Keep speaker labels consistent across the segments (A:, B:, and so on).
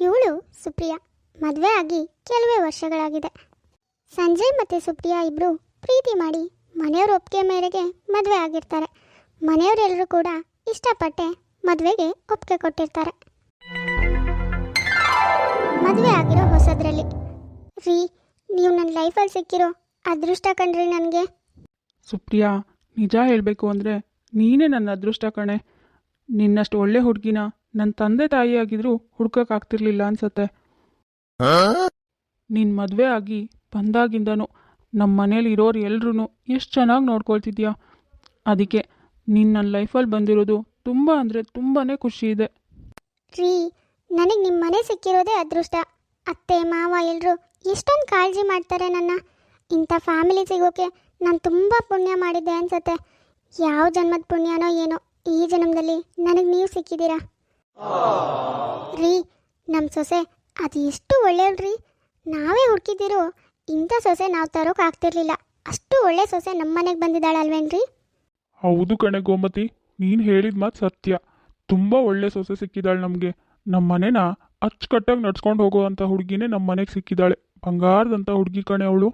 A: ಇವಳು ಸುಪ್ರಿಯಾ. ಮದುವೆ ಆಗಿ ಕೆಲವೇ ವರ್ಷಗಳಾಗಿದೆ. ಸಂಜಯ್ ಮತ್ತು ಸುಪ್ರಿಯಾ ಇಬ್ಬರು ಪ್ರೀತಿ ಮಾಡಿ ಮನೆಯವರ ಒಪ್ಪಿಗೆ ಮೇರೆಗೆ ಮದುವೆ ಆಗಿರ್ತಾರೆ. ಮನೆಯವರೆಲ್ಲರೂ ಕೂಡ ಇಷ್ಟಪಟ್ಟೆ ಮದುವೆಗೆ ಒಪ್ಪಿಗೆ ಕೊಟ್ಟಿರ್ತಾರೆ. ಮದುವೆ ಆಗಿರೋ ಹೊಸದ್ರಲ್ಲಿ. ರೀ, ನೀವು ನನ್ನ ಲೈಫಲ್ಲಿ ಸಿಕ್ಕಿರೋ ಅದೃಷ್ಟ ಕಣ್ರಿ ನನಗೆ.
B: ಸುಪ್ರಿಯಾ, ನಿಜ ಹೇಳಬೇಕು ಅಂದರೆ ನೀನೇ ನನ್ನ ಅದೃಷ್ಟ ಕಣೆ. ನಿನ್ನಷ್ಟು ಒಳ್ಳೆ ಹುಡುಗಿನ ನನ್ನ ತಂದೆ ತಾಯಿಯಾಗಿದ್ರೂ ಹುಡ್ಕೋಕ್ಕಾಗ್ತಿರ್ಲಿಲ್ಲ ಅನ್ಸತ್ತೆ. ನಿನ್ನ ಮದುವೆ ಆಗಿ ಬಂದಾಗಿಂದನೂ ನಮ್ಮ ಮನೇಲಿ ಇರೋರು ಎಲ್ರೂ ಎಷ್ಟು ಚೆನ್ನಾಗಿ ನೋಡ್ಕೊಳ್ತಿದ್ಯಾ? ಅದಕ್ಕೆ ನೀನು ನನ್ನ ಲೈಫಲ್ಲಿ ಬಂದಿರೋದು ತುಂಬ ಅಂದರೆ ತುಂಬಾ ಖುಷಿ ಇದೆ.
A: ರೀ ನನಗೆ ನಿಮ್ಮ ಮನೆ ಸಿಕ್ಕಿರೋದೇ ಅದೃಷ್ಟ. ಅತ್ತೆ ಮಾವ ಎಲ್ಲರೂ ಎಷ್ಟೊಂದು ಕಾಳಜಿ ಮಾಡ್ತಾರೆ ನನ್ನ. ಇಂಥ ಫ್ಯಾಮಿಲಿ ಸಿಗೋಕೆ ನಾನು ತುಂಬ ಪುಣ್ಯ ಮಾಡಿದ್ದೆ ಅನ್ಸತ್ತೆ. ಯಾವ ಜನ್ಮದ ಪುಣ್ಯನೋ ಏನೋ ಈ ಜನ್ಮದಲ್ಲಿ ನನಗೆ ನೀವು ಸಿಕ್ಕಿದ್ದೀರಾ? ರೀ ನಮ್ಮ ಸೊಸೆ ಅದು ಎಷ್ಟು ಒಳ್ಳೆಯವ್ರಿ ನಾವೇ ಹುಡುಕಿದ್ದೀರೋ ಇಂಥ ಸೊಸೆ ನಾವು ತರೋಕೆ ಆಗ್ತಿರ್ಲಿಲ್ಲ. ಅಷ್ಟು ಒಳ್ಳೆ ಸೊಸೆ ನಮ್ಮ ಮನೆಗೆ ಬಂದಿದ್ದಾಳಲ್ವೇನ್ರಿ?
C: ಹೌದು ಕಣೆ ಗೋಮತಿ ನೀನು ಹೇಳಿದ ಮಾತು ಸತ್ಯ. ತುಂಬ ಒಳ್ಳೆ ಸೊಸೆ ಸಿಕ್ಕಿದ್ದಾಳೆ ನಮಗೆ. ನಮ್ಮ ಮನೇನ ಅಚ್ಚುಕಟ್ಟಾಗಿ ನಡ್ಸ್ಕೊಂಡು ಹೋಗುವಂಥ ಹುಡುಗಿನೇ ನಮ್ಮ ಮನೆಗೆ ಸಿಕ್ಕಿದ್ದಾಳೆ ಬಂಗಾರದಂಥ ಹುಡುಗಿ ಕಣೆ ಅವಳು.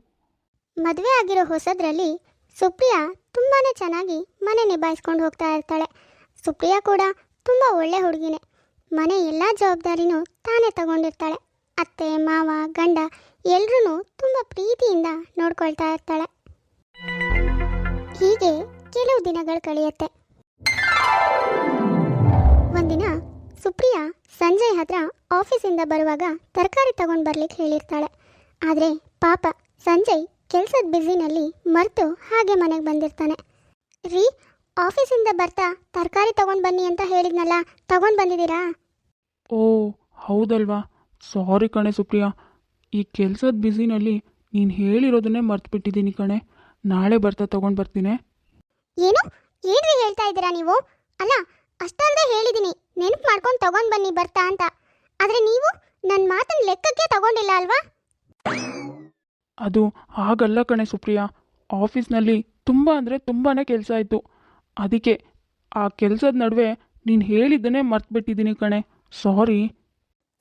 A: ಮದುವೆ ಆಗಿರೋ ಹೊಸದ್ರಲ್ಲಿ ಸುಪ್ರಿಯಾ ತುಂಬಾ ಚೆನ್ನಾಗಿ ಮನೆ ನಿಭಾಯಿಸ್ಕೊಂಡು ಹೋಗ್ತಾ ಇರ್ತಾಳೆ. ಸುಪ್ರಿಯಾ ಕೂಡ ತುಂಬ ಒಳ್ಳೆ ಹುಡುಗಿನೇ. ಮನೆ ಎಲ್ಲ ಜವಾಬ್ದಾರಿನೂ ತಾನೇ ತಗೊಂಡಿರ್ತಾಳೆ. ಅತ್ತೆ, ಮಾವ, ಗಂಡ ಎಲ್ಲರೂ ತುಂಬ ಪ್ರೀತಿಯಿಂದ ನೋಡ್ಕೊಳ್ತಾ ಇರ್ತಾಳೆ. ಹೀಗೆ ಕೆಲವು ದಿನಗಳು ಕಳೆಯುತ್ತೆ. ಒಂದಿನ ಸುಪ್ರಿಯಾ ಸಂಜಯ್ ಹತ್ರ ಆಫೀಸಿಂದ ಬರುವಾಗ ತರಕಾರಿ ತಗೊಂಡು ಬರ್ಲಿಕ್ಕೆ ಹೇಳಿರ್ತಾಳೆ. ಆದರೆ ಪಾಪ ಸಂಜಯ್ ಕೆಲಸದ ಬ್ಯುಸಿನಲ್ಲಿ ಮರೆತು ಹಾಗೆ ಮನೆಗೆ ಬಂದಿರ್ತಾನೆ. ರೀ, ಆಫೀಸಿಂದ ಬರ್ತಾ ತರಕಾರಿ ತಗೊಂಡು ಬನ್ನಿ ಅಂತ ಹೇಳಿದ್ನಲ್ಲ, ತಗೊಂಡು ಬಂದಿದ್ದೀರಾ?
B: ಓ ಹೌದಲ್ವಾ? ಸಾರಿ ಕಣೆ ಸುಪ್ರಿಯಾ. ಈ ಕೆಲಸದ ಬ್ಯುಸಿನಲ್ಲಿ ನೀನು ಹೇಳಿರೋದನ್ನೇ ಮರ್ತುಬಿಟ್ಟಿದ್ದೀನಿ ಕಣೆ. ನಾಳೆ ಬರ್ತಾ ತಗೊಂಡು ಬರ್ತೀನಿ.
A: ಏನು? ಏನ್ರಿ ಹೇಳ್ತಾ ಇದ್ದೀರಾ ನೀವು? ಅಲ್ಲ ಅಷ್ಟೊಂದೇ ಹೇಳಿದ್ದೀನಿ ನೆನಪು ಮಾಡ್ಕೊಂಡು ತಗೊಂಡು ಬನ್ನಿ ಬರ್ತಾ ಅಂತ. ಆದರೆ ನೀವು ನನ್ನ ಮಾತನ್ನು ಲೆಕ್ಕಕ್ಕೆ ತಗೊಂಡಿಲ್ಲ ಅಲ್ವಾ?
B: ಅದು ಹಾಗಲ್ಲ ಕಣೆ ಸುಪ್ರಿಯಾ. ಆಫೀಸ್ನಲ್ಲಿ ತುಂಬ ಅಂದರೆ ತುಂಬಾ ಕೆಲಸ ಇತ್ತು ಅದಕ್ಕೆ ಆ ಕೆಲಸದ ನಡುವೆ ನೀನು ಹೇಳಿದ್ದನ್ನೇ ಮರ್ತುಬಿಟ್ಟಿದ್ದೀನಿ ಕಣೆ. ಸಾರಿ.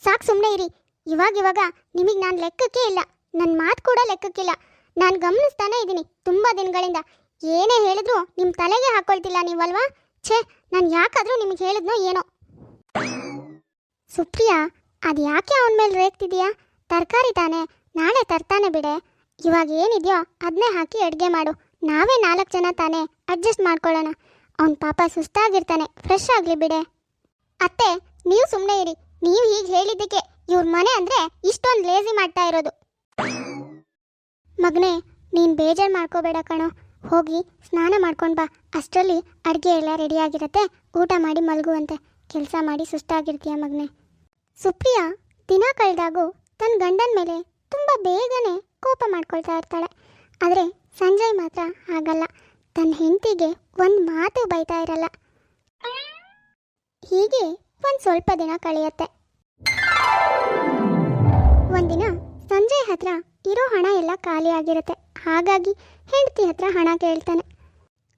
A: ಸಾಕು ಸುಮ್ಮನೆ ಇರಿ. ಇವಾಗ ಇವಾಗ ನಿಮಗೆ ನಾನು ಲೆಕ್ಕಕ್ಕೆ ಇಲ್ಲ. ನನ್ನ ಮಾತು ಕೂಡ ಲೆಕ್ಕಕ್ಕಿಲ್ಲ. ನಾನು ಗಮನಿಸ್ತಾನೆ ಇದ್ದೀನಿ ತುಂಬ ದಿನಗಳಿಂದ. ಏನೇ ಹೇಳಿದ್ರು ನಿಮ್ಮ ತಲೆಗೆ ಹಾಕೊಳ್ತಿಲ್ಲ ನೀವಲ್ವಾ? ಛೇ, ನಾನು ಯಾಕಾದರೂ ನಿಮಗೆ ಹೇಳಿದ್ನೋ ಏನೋ. ಸುಪ್ರಿಯಾ, ಅದು ಯಾಕೆ ಅವನ ಮೇಲೆ ರೇಗ್ತಿದೀಯಾ? ತರಕಾರಿ ತಾನೆ. ನಾಳೆ ತರ್ತಾನೆ ಬಿಡೆ. ಇವಾಗ ಏನಿದೆಯೋ ಅದನ್ನೇ ಹಾಕಿ ಅಡುಗೆ ಮಾಡು. ನಾವೇ ನಾಲ್ಕು ಜನ ತಾನೇ ಅಡ್ಜಸ್ಟ್ ಮಾಡ್ಕೊಳ್ಳೋಣ. ಅವನ ಪಾಪ ಸುಸ್ತಾಗಿರ್ತಾನೆ. ಫ್ರೆಶ್ ಆಗಲಿ ಬಿಡೆ. ಅತ್ತೆ ನೀವು ಸುಮ್ಮನೆ ಇರಿ. ನೀವು ಹೀಗೆ ಹೇಳಿದ್ದಕ್ಕೆ ಇವ್ರ ಮನೆ ಅಂದರೆ ಇಷ್ಟೊಂದು ಲೇಜಿ ಮಾಡ್ತಾ ಇರೋದು. ಮಗನೇ, ನೀನು ಬೇಜಾರು ಮಾಡ್ಕೋಬೇಡ ಕಣೋ. ಹೋಗಿ ಸ್ನಾನ ಮಾಡ್ಕೊಂಡು ಬಾ. ಅಷ್ಟರಲ್ಲಿ ಅಡುಗೆ ಎಲ್ಲ ರೆಡಿಯಾಗಿರತ್ತೆ ಊಟ ಮಾಡಿ ಮಲಗುವಂತೆ. ಕೆಲಸ ಮಾಡಿ ಸುಸ್ತಾಗಿರ್ತೀಯ ಮಗನೆ. ಸುಪ್ರಿಯಾ ದಿನ ಕಳೆದಾಗೂ ತನ್ನ ಗಂಡನ ಮೇಲೆ ತುಂಬ ಬೇಗನೆ ಕೋಪ ಮಾಡ್ಕೊಳ್ತಾ ಇರ್ತಾಳೆ. ಆದರೆ ಸಂಜಯ್ ಮಾತ್ರ ಹಾಗಲ್ಲ. ತನ್ನ ಹೆಂಡತಿಗೆ ಒಂದು ಮಾತು ಬೈತಾ ಇರಲ್ಲ. ಹೀಗೆ ಒಂದು ಸ್ವಲ್ಪ ದಿನ ಕಳೆಯುತ್ತೆ. ಒಂದಿನ ಸಂಜಯ್ ಹತ್ರ ಇರೋ ಹಣ ಎಲ್ಲ ಖಾಲಿ ಆಗಿರುತ್ತೆ. ಹಾಗಾಗಿ ಹೆಂಡತಿ ಹತ್ರ ಹಣ ಕೇಳ್ತಾನೆ.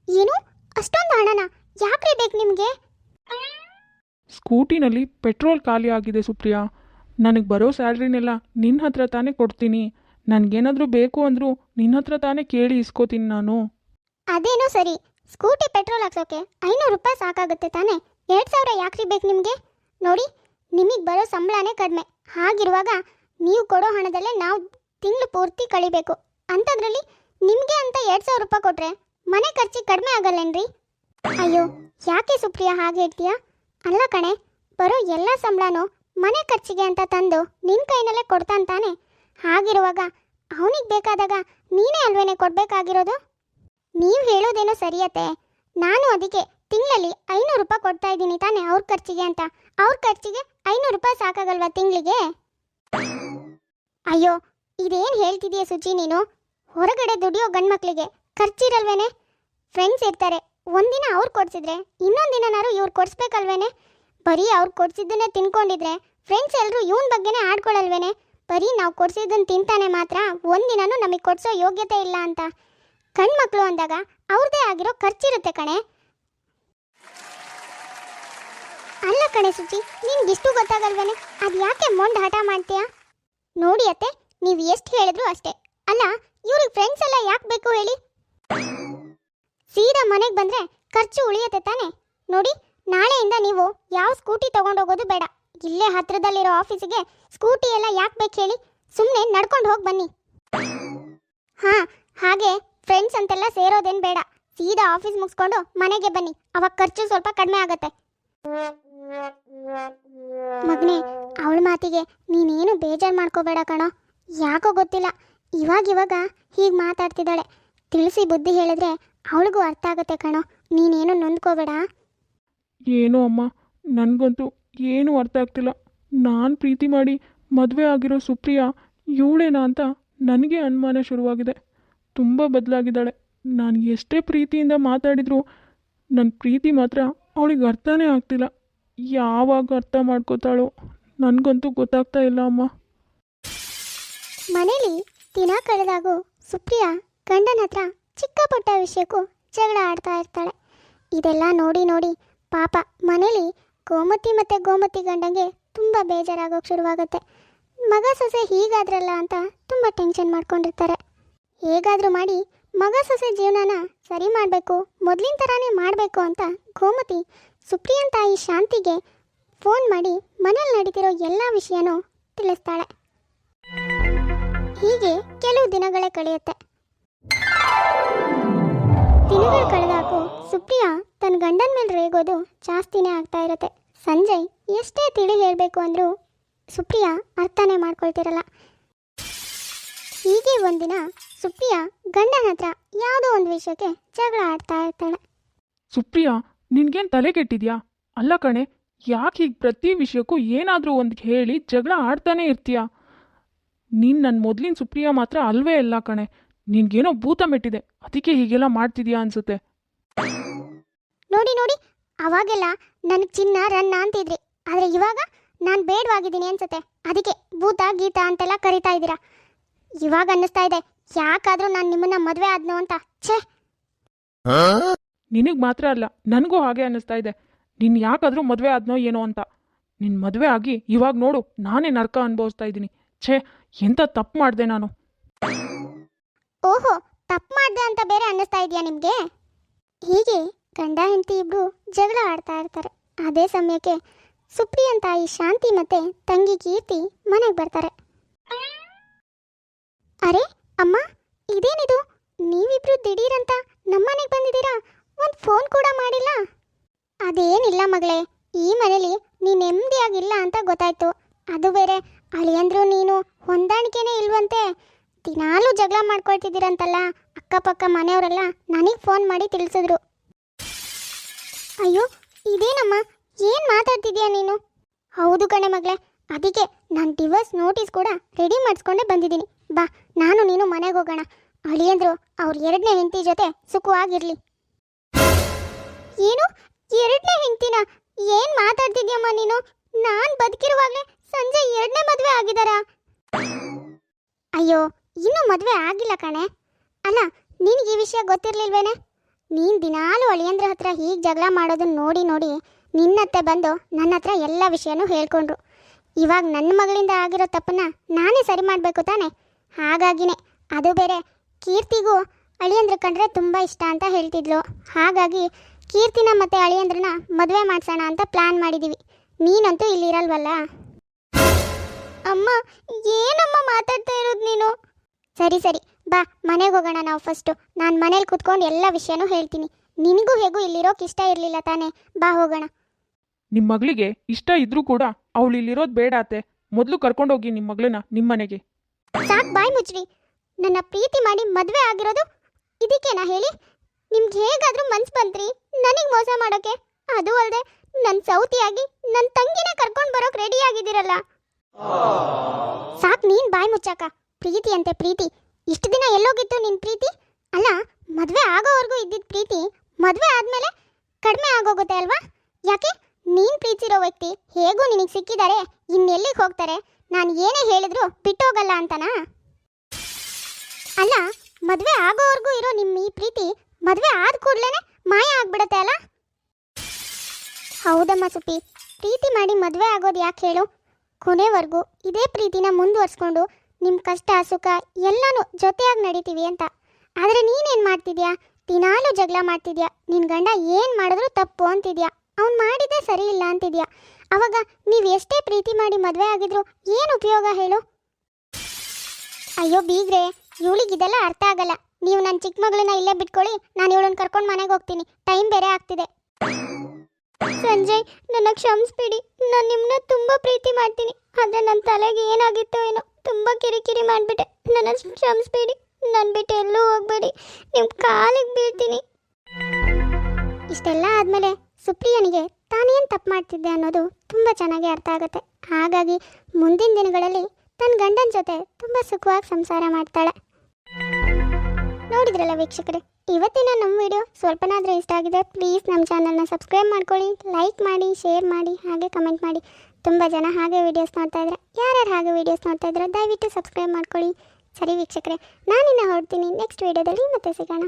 A: ಏನು? ಅಷ್ಟೊಂದು ಹಣನ? ಯಾಕ್ರಿ ಬೇಕು ನಿಮಗೆ?
B: ಸ್ಕೂಟಿನಲ್ಲಿ ಪೆಟ್ರೋಲ್ ಖಾಲಿ ಆಗಿದೆ ಸುಪ್ರಿಯಾ. ನನಗೆ ಬರೋ ಸ್ಯಾಲ್ರಿನೆಲ್ಲ ನಿನ್ನ ಹತ್ರ ತಾನೇ ಕೊಡ್ತೀನಿ. ನನಗೇನಾದರೂ ಬೇಕು ಅಂದರೂ ನಿನ್ನ ಹತ್ರ ತಾನೇ ಕೇಳಿ ಇಸ್ಕೋತೀನಿ ನಾನು.
A: ಅದೇನೋ ಸರಿ. ಸ್ಕೂಟಿ ಪೆಟ್ರೋಲ್ ಹಾಕ್ಸೋಕೆ ಐನೂರು ರೂಪಾಯಿ ಸಾಕಾಗುತ್ತೆ ತಾನೇ? ಎರಡು ಸಾವಿರ ಯಾಕ್ರಿ ಬೇಕು ನಿಮಗೆ? ನೋಡಿ, ನಿಮಗೆ ಬರೋ ಸಂಬಳನೇ ಕಡಿಮೆ. ಹಾಗಿರುವಾಗ ನೀವು ಕೊಡೋ ಹಣದಲ್ಲೇ ನಾವು ತಿಂಗಳು ಪೂರ್ತಿ ಕಳಿಬೇಕು. ಅಂಥದ್ರಲ್ಲಿ ನಿಮಗೆ ಅಂತ ಎರಡು ಸಾವಿರ ರೂಪಾಯಿ ಕೊಟ್ಟರೆ ಮನೆ ಖರ್ಚಿಗೆ ಕಡಿಮೆ ಆಗಲ್ಲೇನ್ರಿ? ಅಯ್ಯೋ, ಯಾಕೆ ಸುಪ್ರಿಯಾ ಹಾಗೆ ಹೇಳ್ತೀಯಾ? ಅಲ್ಲ ಕಣೆ, ಬರೋ ಎಲ್ಲ ಸಂಬಳನೂ ಮನೆ ಖರ್ಚಿಗೆ ಅಂತ ತಂದು ನಿನ್ನ ಕೈನಲ್ಲೇ ಕೊಡ್ತಾನೆ ತಾನೆ? ಹಾಗಿರುವಾಗ ಅವನಿಗೆ ಬೇಕಾದಾಗ ನೀನೇ ಅಲ್ವೇನೆ ಕೊಡಬೇಕಾಗಿರೋದು? ನೀವು ಹೇಳೋದೇನೋ ಸರಿಯತ್ತೆ. ನಾನು ಅದಕ್ಕೆ ತಿಂಗಳಲ್ಲಿ ಐನೂರು ರೂಪಾಯಿ ಕೊಡ್ತಾ ಇದ್ದೀನಿ ತಾನೇ ಅವ್ರ ಖರ್ಚಿಗೆ ಅಂತ. ಅವ್ರ ಖರ್ಚಿಗೆ ಐನೂರು ರೂಪಾಯಿ ಸಾಕಾಗಲ್ವಾ ತಿಂಗಳಿಗೆ? ಅಯ್ಯೋ, ಇದೇನು ಹೇಳ್ತಿದೀಯ ಸುಚಿ ನೀನು? ಹೊರಗಡೆ ದುಡಿಯೋ ಗಂಡ್ಮಕ್ಳಿಗೆ ಖರ್ಚಿರಲ್ವೇನೆ? ಫ್ರೆಂಡ್ಸ್ ಇರ್ತಾರೆ, ಒಂದಿನ ಅವ್ರು ಕೊಡ್ಸಿದ್ರೆ, ಇನ್ನೊಂದು ದಿನನಾರು ಇವ್ರು ಕೊಡಿಸ್ಬೇಕಲ್ವೇನೆ? ಬರೀ ಅವ್ರು ಕೊಡ್ಸಿದ್ದನ್ನೇ ತಿನ್ಕೊಂಡಿದ್ರೆ ಫ್ರೆಂಡ್ಸ್ ಎಲ್ಲರೂ ಇವನ್ ಬಗ್ಗೆನೇ ಆಡ್ಕೊಳ್ಳಲ್ವೇನೆ ಬರೀ ನಾವು ಕೊಡ್ಸಿದ್ದನ್ನು ತಿಂತಾನೆ ಮಾತ್ರ ಒಂದಿನನೂ ನಮಗೆ ಕೊಡ್ಸೋ ಯೋಗ್ಯತೆ ಇಲ್ಲ ಅಂತ. ಕಣ್ಮಕ್ಳು ಅಂದಾಗ ಅವ್ರದೇ ಆಗಿರೋ ಖರ್ಚಿರುತ್ತೆ ಕಣೆ. ಅಲ್ಲ ಕಣೆ ಸುಚಿ ನಿನ್ಗಿಷ್ಟು ಗೊತ್ತಾಗಲ್ವೇನೆ? ಅದು ಯಾಕೆ ಮೊಂಡ್ ಹಠ ಮಾಡ್ತೀಯಾ? ನೋಡಿ ಅತ್ತೆ, ನೀವು ಎಷ್ಟು ಹೇಳಿದ್ರು ಅಷ್ಟೇ. ಅಲ್ಲ, ಇವ್ರಿಗೆ ಫ್ರೆಂಡ್ಸ್ ಎಲ್ಲ ಯಾಕೆ ಬೇಕು ಹೇಳಿ? ಸೀದಾ ಮನೆಗೆ ಬಂದ್ರೆ ಖರ್ಚು ಉಳಿಯತ್ತೆ ತಾನೆ. ನೋಡಿ, ನಾಳೆಯಿಂದ ನೀವು ಯಾವ ಸ್ಕೂಟಿ ತಗೊಂಡೋಗೋದು ಬೇಡ. ಇಲ್ಲೇ ಹತ್ರದಲ್ಲಿರೋ ಆಫೀಸಿಗೆ ಸ್ಕೂಟಿ ಎಲ್ಲ ಯಾಕೆ ಬೇಕು ಹೇಳಿ? ಸುಮ್ಮನೆ ನಡ್ಕೊಂಡು ಹೋಗಿ ಬನ್ನಿ. ಹಾಂ, ಹಾಗೆ ಫ್ರೆಂಡ್ಸ್ ಅಂತೆಲ್ಲ ಸೇರೋದೇನು ಬೇಡ. ಸೀದಾ ಆಫೀಸ್ ಮುಗಿಸ್ಕೊಂಡು ಮನೆಗೆ ಬನ್ನಿ. ಅವಾಗ ಖರ್ಚು ಸ್ವಲ್ಪ ಕಡಿಮೆ ಆಗತ್ತೆ. ಮಗನೇ, ಅವಳ ಮಾತಿಗೆ ನೀನೇನು ಬೇಜಾರು ಮಾಡ್ಕೋಬೇಡ ಕಣೋ. ಯಾಕೋ ಗೊತ್ತಿಲ್ಲ. ಇವಾಗ ಇವಾಗ ಹೀಗೆ ಮಾತಾಡ್ತಿದ್ದಾಳೆ. ತಿಳಿಸಿ ಬುದ್ಧಿ ಹೇಳಿದ್ರೆ ಅವಳಿಗೂ ಅರ್ಥ ಆಗುತ್ತೆ ಕಣೋ. ನೀನೇನು ನೊಂದ್ಕೋಬೇಡ?
B: ಏನೋ ಅಮ್ಮ, ನನಗಂತೂ ಏನೂ ಅರ್ಥ ಆಗ್ತಿಲ್ಲ. ನಾನು ಪ್ರೀತಿ ಮಾಡಿ ಮದುವೆ ಆಗಿರೋ ಸುಪ್ರಿಯಾ ಇವಳೇನಾ ಅಂತ ನನಗೆ ಅನುಮಾನ ಶುರುವಾಗಿದೆ. ತುಂಬ ಬದಲಾಗಿದ್ದಾಳೆ. ನಾನು ಎಷ್ಟೇ ಪ್ರೀತಿಯಿಂದ ಮಾತಾಡಿದರೂ ನನ್ನ ಪ್ರೀತಿ ಮಾತ್ರ ಅವಳಿಗೆ ಅರ್ಥನೇ ಆಗ್ತಿಲ್ಲ. ಯಾವಾಗ ಅರ್ಥ ಮಾಡ್ಕೋತಾಳೋ? ನನಗಂತೂ ಗೊತ್ತಾಗ್ತಾ ಇಲ್ಲ ಅಮ್ಮ.
A: ಮನೇಲಿ ದಿನ ಕಳೆದಾಗೂ ಸುಪ್ರಿಯಾ ಗಂಡನ ಹತ್ರ ಚಿಕ್ಕ ಪುಟ್ಟ ವಿಷಯಕ್ಕೂ ಜಗಳ ಆಡ್ತಾ ಇರ್ತಾಳೆ. ಇದೆಲ್ಲ ನೋಡಿ ನೋಡಿ ಪಾಪ ಮನೇಲಿ ಗೋಮತಿ ಮತ್ತೆ ಗೋಮತಿ ಗಂಡಂಗೆ ತುಂಬ ಬೇಜಾರಾಗೋಕೆ ಶುರುವಾಗುತ್ತೆ. ಮಗ ಸೊಸೆ ಹೀಗಾದ್ರಲ್ಲ ಅಂತ ತುಂಬ ಟೆನ್ಷನ್ ಮಾಡ್ಕೊಂಡಿರ್ತಾರೆ. ಹೇಗಾದರೂ ಮಾಡಿ ಮಗ ಸೊಸೆ ಜೀವನನ ಸರಿ ಮಾಡಬೇಕು, ಮೊದಲಿನ ಥರನೇ ಮಾಡಬೇಕು ಅಂತ ಗೋಮತಿ ಸುಪ್ರಿಯನ್ ತಾಯಿ ಶಾಂತಿಗೆ ಫೋನ್ ಮಾಡಿ ಮನೇಲಿ ನಡೀತಿರೋ ಎಲ್ಲ ವಿಷಯನೂ ತಿಳಿಸ್ತಾಳೆ. ಹೀಗೆ ಕೆಲವು ದಿನಗಳೇ ಕಳೆಯುತ್ತೆ. ದಿನಗಳು ಕಳೆದಾಕು ಸುಪ್ರಿಯಾ ತನ್ನ ಗಂಡನ ಮೇಲೆ ರೇಗೋದು ಜಾಸ್ತಿನೇ ಆಗ್ತಾ ಇರುತ್ತೆ. ಸಂಜಯ್ ಎಷ್ಟೇ ತಿಳಿ ಹೇಳಬೇಕು ಅಂದರೂ ಸುಪ್ರಿಯಾ ಅರ್ಥನೇ ಮಾಡ್ಕೊಳ್ತಿರಲ್ಲ. ಹೀಗೆ ಒಂದಿನ ಸುಪ್ರಿಯಾ ಗಂಡನ ಹತ್ರ ಯಾವುದೋ ಒಂದು ವಿಷಯಕ್ಕೆ ಜಗಳ ಆಡ್ತಾ ಇರ್ತಾಳೆ.
B: ಸುಪ್ರಿಯಾ ನಿನ್ಗೇನು ತಲೆ ಕೆಟ್ಟಿದ್ಯಾ ಅಲ್ಲ ಕಣೆ ಯಾಕೆ ಹೀಗೆ ಪ್ರತಿ ವಿಷಯಕ್ಕೂ ಏನಾದರೂ ಒಂದು ಹೇಳಿ ಜಗಳ ಆಡ್ತಾನೆ ಇರ್ತೀಯ? ನೀನ್ ನನ್ನ ಮೊದಲಿನ ಸುಪ್ರಿಯಾ ಮಾತ್ರ ಅಲ್ವೇ ಇಲ್ಲ ಕಣೆ ನಿನ್ಗೇನೋ ಭೂತ ಮೆಟ್ಟಿದೆ ಅದಕ್ಕೆ ಹೀಗೆಲ್ಲ ಮಾಡ್ತಿದ್ಯಾ ಅನ್ಸುತ್ತೆ?
A: ನೋಡಿ ನೋಡಿ ಅವಾಗೆಲ್ಲ ನನಗೆ ಚಿನ್ನ ರನ್ನ ಅಂತಿದ್ರಿ ಆದರೆ ಇವಾಗ ನಾನು ಬೇಡವಾಗಿದ್ದೀನಿ ಅನ್ಸುತ್ತೆ ಅದಕ್ಕೆ ಭೂತ ಗೀತ ಅಂತೆಲ್ಲ ಕರಿತಾ ಇದ್ದೀರಾ? ಇವಾಗ ಅನ್ನಿಸ್ತಾ ಇದೆ. ಯಾಕಾದರೂ ನಾನು ನಿಮ್ಮನ್ನ ಮದುವೆ ಆದ್ನೋ ಅಂತ. ಛೇ!
B: ನಿನಗೆ ಮಾತ್ರ ಅಲ್ಲ ನನಗೂ ಹಾಗೆ ಅನ್ನಿಸ್ತಾ ಇದೆ. ನೀನು ಯಾಕಾದರೂ ಮದುವೆ ಆದ್ನೋ ಏನೋ ಅಂತ. ನಿನ್ನ ಮದುವೆ ಆಗಿ ಇವಾಗ ನೋಡು ನಾನೇ ನರ್ಕ ಅನುಭವಿಸ್ತಾ ಇದ್ದೀನಿ. ಛೇ ಎಂತ ತಪ್ಪು ಮಾಡಿದೆ ನಾನು.
A: ಓಹೋ ತಪ್ಪು ಮಾಡ್ದೆ ಅಂತ ಬೇರೆ ಅನ್ನಿಸ್ತಾ ಇದೆಯಾ ನಿಮಗೆ? ಹೀಗೆ ಗಂಡ ಹೆಂಡತಿ ಇಬ್ರು ಜಗಳ ಆಡ್ತಾ ಇರ್ತಾರೆ. ಅದೇ ಸಮಯಕ್ಕೆ ಸುಪ್ರಿಯನ್ ತಾಯಿ ಶಾಂತಿ ಮತ್ತೆ ತಂಗಿ ಕೀರ್ತಿ ಮನೆಗೆ ಬರ್ತಾರೆ. ಅರೆ, ಅಮ್ಮ, ಇದೇನಿದು? ನೀವಿಬ್ರು ದಿಢೀರಂತ ನಮ್ಮನೆಗೆ ಬಂದಿದ್ದೀರಾ? ಒಂದು ಫೋನ್ ಕೂಡ ಮಾಡಿಲ್ಲ? ಅದೇನಿಲ್ಲ ಮಗಳೇ, ಈ ಮನೇಲಿ ನೀ ನೆಮ್ಮದಿಯಾಗಿಲ್ಲ ಅಂತ ಗೊತ್ತಾಯ್ತು. ಅದು ಬೇರೆ, ಅಳಿಯಂದ್ರು ನೀನು ಹೊಂದಾಣಿಕೆನೇ ಇಲ್ವಂತೆ. ದಿನಾಲೂ ಜಗಳ ಮಾಡ್ಕೊಳ್ತಿದ್ದೀರಂತಲ್ಲ, ಅಕ್ಕಪಕ್ಕ ಮನೆಯವರೆಲ್ಲ ನನಗೆ ಫೋನ್ ಮಾಡಿ ತಿಳಿಸಿದ್ರು. ಅಯ್ಯೋ, ಇದೇನಮ್ಮ, ಏನು ಮಾತಾಡ್ತಿದ್ಯಾ ನೀನು? ಹೌದು ಕಣೆ ಮಗಳೇ, ಅದಕ್ಕೆ ನಾನು ಡಿವೋರ್ಸ್ ನೋಟಿಸ್ ಕೂಡ ರೆಡಿ ಮಾಡಿಸ್ಕೊಂಡೇ ಬಂದಿದ್ದೀನಿ. ಬಾ, ನಾನು ನೀನು ಮನೆಗೆ ಹೋಗೋಣ. ಅಳಿಯಂದ್ರು ಅವ್ರ ಎರಡನೇ ಹೆಂಡತಿ ಜೊತೆ ಸುಖವಾಗಿರ್ಲಿ. ಏನು? ಎರಡನೇ ಹೆಂಡತಿನ? ಏನು ಮಾತಾಡ್ತಿದ್ಯಮ್ಮ ನೀನು? ನಾನು ಬದುಕಿರುವಾಗ್ಲೇ ಸಂಜೆ ಎರಡನೇ ಮದುವೆ ಆಗಿದಾರ? ಅಯ್ಯೋ, ಇನ್ನೂ ಮದುವೆ ಆಗಿಲ್ಲ ಕಣೆ. ಅಲ್ಲ, ನಿನಗೆ ಈ ವಿಷಯ ಗೊತ್ತಿರ್ಲಿಲ್ವೇನೆ? ನೀನ್ ದಿನಾಲೂ ಅಳಿಯಂದ್ರ ಹತ್ರ ಹೀಗೆ ಜಗಳ ಮಾಡೋದನ್ನ ನೋಡಿ ನೋಡಿ ನಿನ್ನತ್ತೆ ಬಂದು ನನ್ನ ಹತ್ರ ಎಲ್ಲ ವಿಷಯನೂ ಹೇಳ್ಕೊಂಡ್ರು. ಇವಾಗ ನನ್ನ ಮಗಳಿಂದ ಆಗಿರೋ ತಪ್ಪನ್ನ ನಾನೇ ಸರಿ ಮಾಡಬೇಕು ತಾನೆ? ಹಾಗಾಗಿನೇ. ಅದು ಬೇರೆ. ಕೀರ್ತಿಗೂ ಅಳಿಯಂದ್ರ ಕಂಡ್ರೆ ತುಂಬ ಇಷ್ಟ ಅಂತ ಹೇಳ್ತಿದ್ಲು. ಹಾಗಾಗಿ ಕೀರ್ತಿನ ಮತ್ತೆ ಅಳಿಯಂದ್ರನ ಮದುವೆ ಮಾಡ್ಸೋಣ ಅಂತ ಪ್ಲಾನ್ ಮಾಡಿದ್ದೀವಿ ನೀನಂತೂ ಇಲ್ಲಿರಲ್ವಲ್ಲ ಅಮ್ಮ, ಏನಮ್ಮ ಮಾತಾಡ್ತಾ ಇರೋದು ನೀನು? ಸರಿ ಸರಿ. ಬಾ, ಮನೆಗೆ ಹೋಗೋಣ ನಾವು ಫಸ್ಟು ನಾನು ಮನೇಲಿ ಕುತ್ಕೊಂಡು ಎಲ್ಲ ವಿಷಯನೂ ಹೇಳ್ತೀನಿ. ನಿನಗೂ ಹೇಗೂ ಇಲ್ಲಿರೋಕೆ ಇಷ್ಟ ಇರಲಿಲ್ಲ ತಾನೇ. ಬಾ, ಹೋಗೋಣ.
B: ನಿಮ್ಮ ಮಗಳಿಗೆ ಇಷ್ಟ ಇದ್ರೂ ಕೂಡ ಅವಳು ಇಲ್ಲಿರೋದು ಬೇಡ ಅತ್ತೆ. ಮೊದಲು ಕರ್ಕೊಂಡೋಗಿ ನಿಮ್ಮ ಮಗಳನ್ನ ನಿಮ್ಮ ಮನೆಗೆ.
A: ಸಾಕ್ ಬಾಯ್ ಮುಜ್ರಿ. ನನ್ನ ಪ್ರೀತಿ ಮಾಡಿ ಮದುವೆ ಆಗಿರೋದು ಇದಕ್ಕೇನಾ ಹೇಳಿ. ನಿಮ್ಗೆ ಹೇಗಾದ್ರೂ ಮನ್ಸು ಬಂತ್ರಿ, ನನಗೆ ಮೋಸ ಮಾಡೋಕೆ. ಅದು ಅಲ್ಲದೆ ನನ್ನ ಸೌತಿಯಾಗಿ ನನ್ನ ತಂಗಿನ ಕರ್ಕೊಂಡು ಬರೋಕೆ ರೆಡಿ ಆಗಿದ್ದೀರಲ್ಲ. ಸಾಕ್ ನೀನ್ ಬಾಯ್ ಮುಚ್ಚಾಕ. ಪ್ರೀತಿ ಅಂತೆ ಪ್ರೀತಿ. ಇಷ್ಟು ದಿನ ಎಲ್ಲೋಗಿತ್ತು ನಿನ್ ಪ್ರೀತಿ? ಅಲ್ಲ, ಮದುವೆ ಆಗೋವರೆಗೂ ಇದ್ದಿದ್ ಪ್ರೀತಿ ಮದುವೆ ಆದ್ಮೇಲೆ ಕಡಿಮೆ ಆಗೋಗುತ್ತೆ ಅಲ್ವಾ? ಯಾಕೆ? ನೀನ್ ಪ್ರೀತಿರೋ ವ್ಯಕ್ತಿ ಹೇಗೂ ನಿನಗೆ ಸಿಕ್ಕಿದ್ದಾರೆ ಇನ್ನೆಲ್ಲಿಗೆ ಹೋಗ್ತಾರೆ? ನಾನು ಏನೇ ಹೇಳಿದ್ರು ಬಿಟ್ಟೋಗಲ್ಲ ಅಂತನಾ? ಅಲ್ಲ, ಮದುವೆ ಆಗೋವರೆಗೂ ಇರೋ ನಿಮ್ಮ ಈ ಪ್ರೀತಿ ಮದುವೆ ಆದ ಕೂಡಲೇ ಮಾಯ ಆಗ್ಬಿಡತ್ತೆ ಅಲ್ಲ? ಹೌದಮ್ಮ ಸುಪ್ಪಿ. ಪ್ರೀತಿ ಮಾಡಿ ಮದುವೆ ಆಗೋದು ಯಾಕೆ ಹೇಳು? ಕೊನೆವರೆಗೂ ಇದೇ ಪ್ರೀತಿನ ಮುಂದುವರ್ಸ್ಕೊಂಡು ನಿಮ್ಮ ಕಷ್ಟ, ಸುಖ ಎಲ್ಲನೂ ಜೊತೆಯಾಗಿ ನಡೀತೀವಿ ಅಂತ. ಆದರೆ ನೀನೇನು ಮಾಡ್ತಿದ್ಯಾ? ದಿನಾಲೂ ಜಗಳ ಮಾಡ್ತಿದ್ಯಾ? ನಿನ್ನ ಗಂಡ ಏನು ಮಾಡಿದ್ರು ತಪ್ಪು ಅಂತಿದ್ಯಾ? ಅವ್ನು ಮಾಡಿದ್ದೇ ಸರಿ ಇಲ್ಲ ಅಂತಿದ್ಯಾ? ಅವಾಗ ನೀವು ಎಷ್ಟೇ ಪ್ರೀತಿ ಮಾಡಿ ಮದುವೆ ಆಗಿದ್ರು ಏನು ಉಪಯೋಗ ಹೇಳು? ಅಯ್ಯೋ ಬೀಗ್ರೆ, ಇವಳಿಗೆ ಇದೆಲ್ಲ ಅರ್ಥ ಆಗಲ್ಲ. ನೀವು ನನ್ನ ಚಿಕ್ಕ ಮಗಳನ್ನ ಇಲ್ಲೇ ಬಿಟ್ಕೊಳ್ಳಿ, ನಾನು ಇವಳನ್ನ ಕರ್ಕೊಂಡು ಮನೆಗೆ ಹೋಗ್ತೀನಿ. ಟೈಮ್ ಬೇರೆ ಆಗ್ತಿದೆ. ಸಂಜಯ್ ನನ್ನ ಕ್ಷಮಿಸ್ಬಿಡಿ. ನಾನು ನಿಮ್ಮನ್ನ ತುಂಬ ಪ್ರೀತಿ ಮಾಡ್ತೀನಿ. ಆದರೆ ನನ್ನ ತಲೆಗೆ ಏನಾಗಿತ್ತೋ ಏನೋ, ತುಂಬ ಕಿರಿಕಿರಿ ಮಾಡಿಬಿಟ್ಟೆ. ನನ್ನ ಕ್ಷಮಿಸ್ಬೇಡಿ. ನನ್ನ ಬಿಟ್ಟು ಎಲ್ಲೂ ಹೋಗ್ಬೇಡಿ. ನಿಮ್ಮ ಕಾಲಿಗೆ ಬೀಳ್ತೀನಿ. ಇಷ್ಟೆಲ್ಲ ಆದಮೇಲೆ ಸುಪ್ರಿಯನಿಗೆ ತಾನೇನು ತಪ್ಪು ಮಾಡ್ತಿದ್ದೆ ಅನ್ನೋದು ತುಂಬ ಚೆನ್ನಾಗಿ ಅರ್ಥ ಆಗುತ್ತೆ. ಹಾಗಾಗಿ ಮುಂದಿನ ದಿನಗಳಲ್ಲಿ ತನ್ನ ಗಂಡನ ಜೊತೆ ತುಂಬ ಸುಖವಾಗಿ ಸಂಸಾರ ಮಾಡ್ತಾಳೆ. ನೋಡಿದ್ರಲ್ಲ ವೀಕ್ಷಕರೇ, ಇವತ್ತಿನ ನಮ್ಮ ವಿಡಿಯೋ ಸ್ವಲ್ಪನಾದರೂ ಇಷ್ಟ ಆಗಿದೆ, ಪ್ಲೀಸ್ ನಮ್ಮ ಚಾನಲ್ನ ಸಬ್ಸ್ಕ್ರೈಬ್ ಮಾಡ್ಕೊಳ್ಳಿ, ಲೈಕ್ ಮಾಡಿ, ಶೇರ್ ಮಾಡಿ, ಹಾಗೆ ಕಮೆಂಟ್ ಮಾಡಿ. ತುಂಬ ಜನ ಹಾಗೆ ವೀಡಿಯೋಸ್ ನೋಡ್ತಾ ಇದ್ರೆ, ಯಾರ್ಯಾರು ಹಾಗೆ ವೀಡಿಯೋಸ್ ನೋಡ್ತಾ ಇದ್ರೆ ದಯವಿಟ್ಟು ಸಬ್ಸ್ಕ್ರೈಬ್ ಮಾಡ್ಕೊಳ್ಳಿ. ಸರಿ ವೀಕ್ಷಕರೇ, ನಾನಿನ್ನ ಹೊರಡ್ತೀನಿ, ನೆಕ್ಸ್ಟ್ ವೀಡಿಯೋದಲ್ಲಿ ಮತ್ತೆ ಸಿಗೋಣ.